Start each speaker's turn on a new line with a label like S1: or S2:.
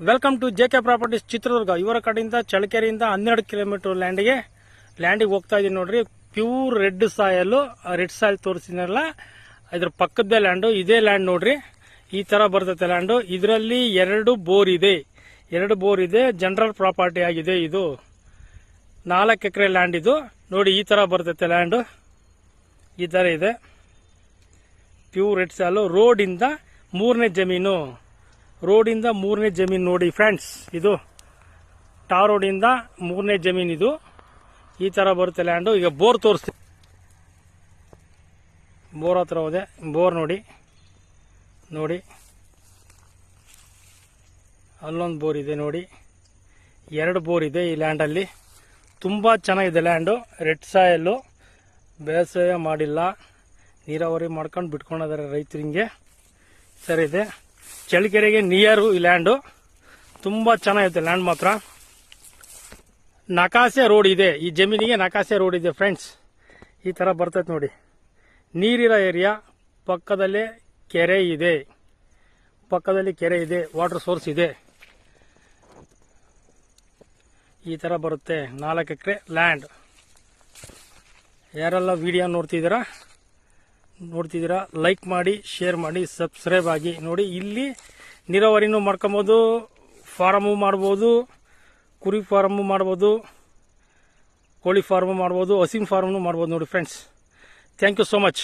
S1: Welcome to J K properties Chitradurga. ಇವರ ಕಡೆಯಿಂದ ಚಳಕೆರೆಯಿಂದ ಹನ್ನೆರಡು ಕಿಲೋಮೀಟರ್ ಲ್ಯಾಂಡಿಗೆ ಲ್ಯಾಂಡಿಗೆ ಹೋಗ್ತಾ ಇದೀನಿ ನೋಡ್ರಿ. Pure red soil red soil ತೋರಿಸಿನಲ್ಲ ಇದ್ರ ಪಕ್ಕದ ಲ್ಯಾಂಡು ಇದೇ ಲ್ಯಾಂಡ್ ನೋಡ್ರಿ. ಈ ತರ ಬರ್ತೈತೆ ಲ್ಯಾಂಡು ಇದರಲ್ಲಿ ಎರಡು ಬೋರ್ ಇದೆ. ಎರಡು ಬೋರ್ ಇದೆ. ಜನರಲ್ ಪ್ರಾಪರ್ಟಿ ಆಗಿದೆ ಇದು. ನಾಲ್ಕು ಎಕರೆ ಲ್ಯಾಂಡ್ ಇದು. ನೋಡಿ ಈ ತರ ಬರ್ತೈತೆ ಲ್ಯಾಂಡು ಈ ತರ ಇದೆ. ಪ್ಯೂರ್ ರೆಡ್ ಸಾಲು ರೋಡಿಂದ ಮೂರನೇ ಜಮೀನು. ರೋಡಿಂದ ಮೂರನೇ ಜಮೀನು ನೋಡಿ ಫ್ರೆಂಡ್ಸ್ ಇದು ಟಾರ್ ರೋಡಿಂದ ಮೂರನೇ ಜಮೀನು ಇದು. ಈ ಥರ ಬರುತ್ತೆ ಲ್ಯಾಂಡು ಈಗ ಬೋರ್ ತೋರಿಸ್ತೀವಿ ಬೋರ್ ಹತ್ರ ಹೋದೆ. ಬೋರ್ ನೋಡಿ. ನೋಡಿ. ಅಲ್ಲೊಂದು ಬೋರ್ ಇದೆ ನೋಡಿ. ಎರಡು ಬೋರ್ ಇದೆ ಈ ಲ್ಯಾಂಡಲ್ಲಿ ತುಂಬ ಚೆನ್ನಾಗಿದೆ ಲ್ಯಾಂಡು ರೆಡ್ ಸಾಯಲ್ಲು ಬೇಸಾಯ ಮಾಡಿಲ್ಲ. ನೀರಾವರಿ ಮಾಡ್ಕೊಂಡು ಬಿಟ್ಕೊಂಡಿದ್ದಾರೆ ರೈತರಿಗೆ ಸರಿ ಇದೆ. ಚಳ್ಳಕೆರೆಗೆ ನಿಯರು ಈ ಲ್ಯಾಂಡು. ತುಂಬ ಚೆನ್ನಾಗಿರುತ್ತೆ ಲ್ಯಾಂಡ್ ಮಾತ್ರ. ನಕಾಸೆ ರೋಡ್ ಇದೆ. ಈ ಜಮೀನಿಗೆ ನಕಾಸೆ ರೋಡ್ ಇದೆ ಫ್ರೆಂಡ್ಸ್. ಈ ಥರ ಬರ್ತೈತೆ ನೋಡಿ. ನೀರಿರೋ ಏರಿಯಾ ಪಕ್ಕದಲ್ಲೇ ಕೆರೆ ಇದೆ. ಪಕ್ಕದಲ್ಲಿ ಕೆರೆ ಇದೆ. ವಾಟರ್ ಸೋರ್ಸ್ ಇದೆ. ಈ ಥರ ಬರುತ್ತೆ ನಾಲ್ಕು ಎಕರೆ ಲ್ಯಾಂಡ್. ಯಾರೆಲ್ಲ ವಿಡಿಯೋ ನೋಡ್ತಿದ್ದೀರಾ? ನೋಡ್ತಿದ್ದೀರಾ ಲೈಕ್ ಮಾಡಿ ಶೇರ್ ಮಾಡಿ ಸಬ್ಸ್ಕ್ರೈಬ್ ಆಗಿ ನೋಡಿ. ಇಲ್ಲಿ ನೀರಾವರಿನೂ ಮಾಡ್ಕೊಬೋದು ಫಾರಮು ಮಾಡ್ಬೋದು, ಕುರಿ ಫಾರಮು ಮಾಡ್ಬೋದು, ಕೋಳಿ ಫಾರ್ಮು ಮಾಡ್ಬೋದು, ಹಸಿಮ್ ಫಾರ್ಮು ಮಾಡ್ಬೋದು ನೋಡಿ friends thank you so much